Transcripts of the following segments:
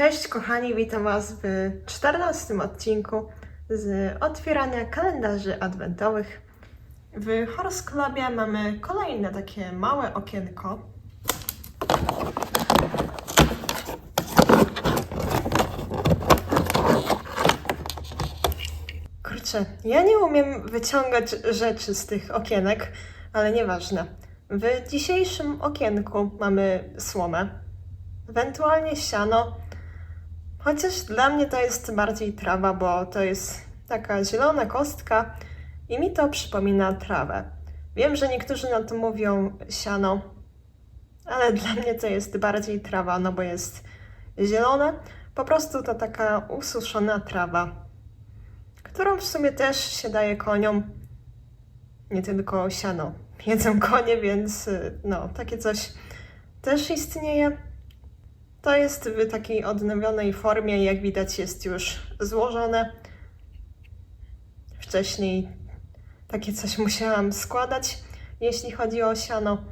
Cześć kochani, witam Was w 14 odcinku z otwierania kalendarzy adwentowych. W Horse Clubie mamy kolejne takie małe okienko. Kurczę, ja nie umiem wyciągać rzeczy z tych okienek, ale nieważne. W dzisiejszym okienku mamy słomę, ewentualnie siano, chociaż dla mnie to jest bardziej trawa, bo to jest taka zielona kostka i mi to przypomina trawę. Wiem, że niektórzy na to mówią siano, ale dla mnie to jest bardziej trawa, no bo jest zielone. Po prostu to taka ususzona trawa, którą w sumie też się daje koniom. Nie tylko siano. Jedzą konie, więc y, no, takie coś też istnieje. To jest w takiej odnowionej formie, jak widać jest już złożone. Wcześniej takie coś musiałam składać, jeśli chodzi o siano.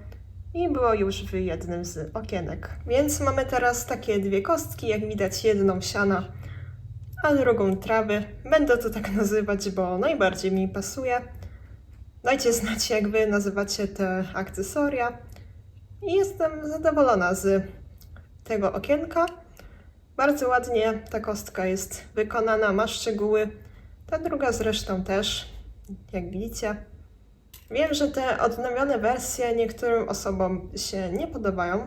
I było już w jednym z okienek. Więc mamy teraz takie dwie kostki, jak widać jedną siana, a drugą trawy. Będę to tak nazywać, bo najbardziej mi pasuje. Dajcie znać, jak wy nazywacie te akcesoria. I jestem zadowolona z tego okienka. Bardzo ładnie ta kostka jest wykonana, ma szczegóły. Ta druga zresztą też, jak widzicie. Wiem, że te odnowione wersje niektórym osobom się nie podobają.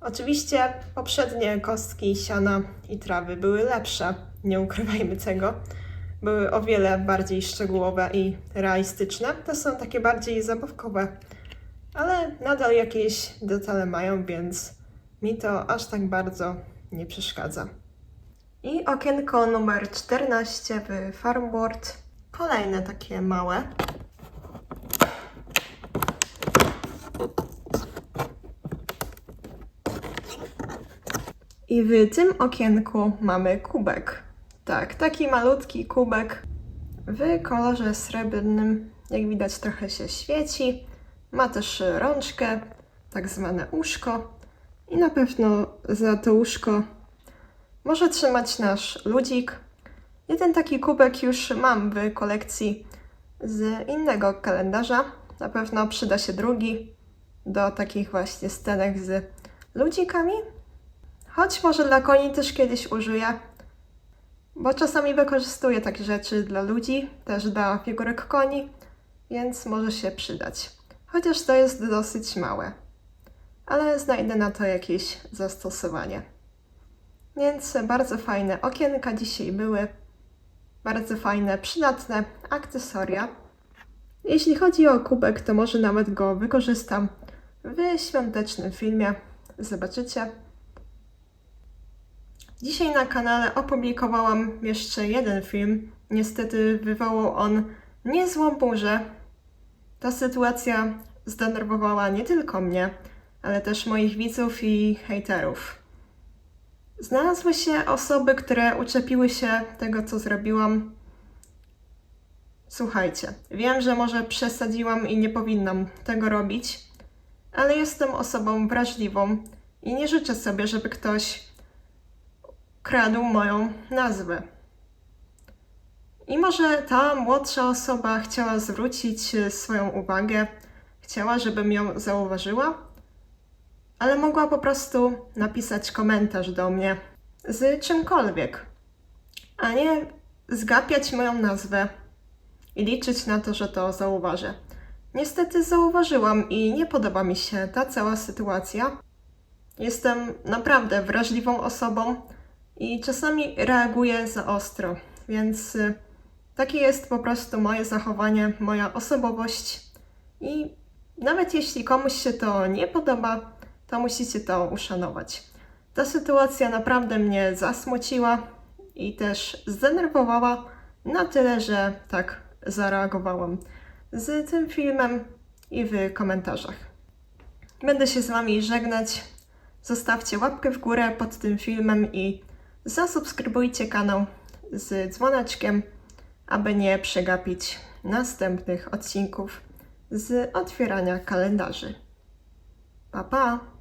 Oczywiście poprzednie kostki siana i trawy były lepsze, nie ukrywajmy tego. Były o wiele bardziej szczegółowe i realistyczne. Te są takie bardziej zabawkowe, ale nadal jakieś detale mają, więc mi to aż tak bardzo nie przeszkadza. I okienko numer 14 w Farmboard. Kolejne takie małe. I w tym okienku mamy kubek. Tak, taki malutki kubek w kolorze srebrnym. Jak widać, trochę się świeci. Ma też rączkę, tak zwane uszko. I na pewno za to łóżko może trzymać nasz ludzik. Jeden taki kubek już mam w kolekcji z innego kalendarza. Na pewno przyda się drugi do takich właśnie scenek z ludzikami. Choć może dla koni też kiedyś użyję, bo czasami wykorzystuję takie rzeczy dla ludzi, też dla figurek koni, więc może się przydać. Chociaż to jest dosyć małe ale znajdę na to jakieś zastosowanie. Więc bardzo fajne okienka dzisiaj były. Bardzo fajne, przydatne akcesoria. Jeśli chodzi o kubek, to może nawet go wykorzystam w świątecznym filmie. Zobaczycie. Dzisiaj na kanale opublikowałam jeszcze jeden film. Niestety wywołał on niezłą burzę. Ta sytuacja zdenerwowała nie tylko mnie, ale też moich widzów i hejterów. Znalazły się osoby, które uczepiły się tego, co zrobiłam. Słuchajcie, wiem, że może przesadziłam i nie powinnam tego robić, ale jestem osobą wrażliwą i nie życzę sobie, żeby ktoś kradł moją nazwę. I może ta młodsza osoba chciała zwrócić swoją uwagę, chciała, żebym ją zauważyła, ale mogła po prostu napisać komentarz do mnie z czymkolwiek, a nie zgapiać moją nazwę i liczyć na to, że to zauważę. Niestety zauważyłam i nie podoba mi się ta cała sytuacja. Jestem naprawdę wrażliwą osobą i czasami reaguję za ostro, więc y, takie jest po prostu moje zachowanie, moja osobowość i nawet jeśli komuś się to nie podoba, to musicie to uszanować. Ta sytuacja naprawdę mnie zasmuciła i też zdenerwowała na tyle, że tak zareagowałam z tym filmem i w komentarzach. Będę się z Wami żegnać. Zostawcie łapkę w górę pod tym filmem i zasubskrybujcie kanał z dzwoneczkiem, aby nie przegapić następnych odcinków z otwierania kalendarzy. Pa pa!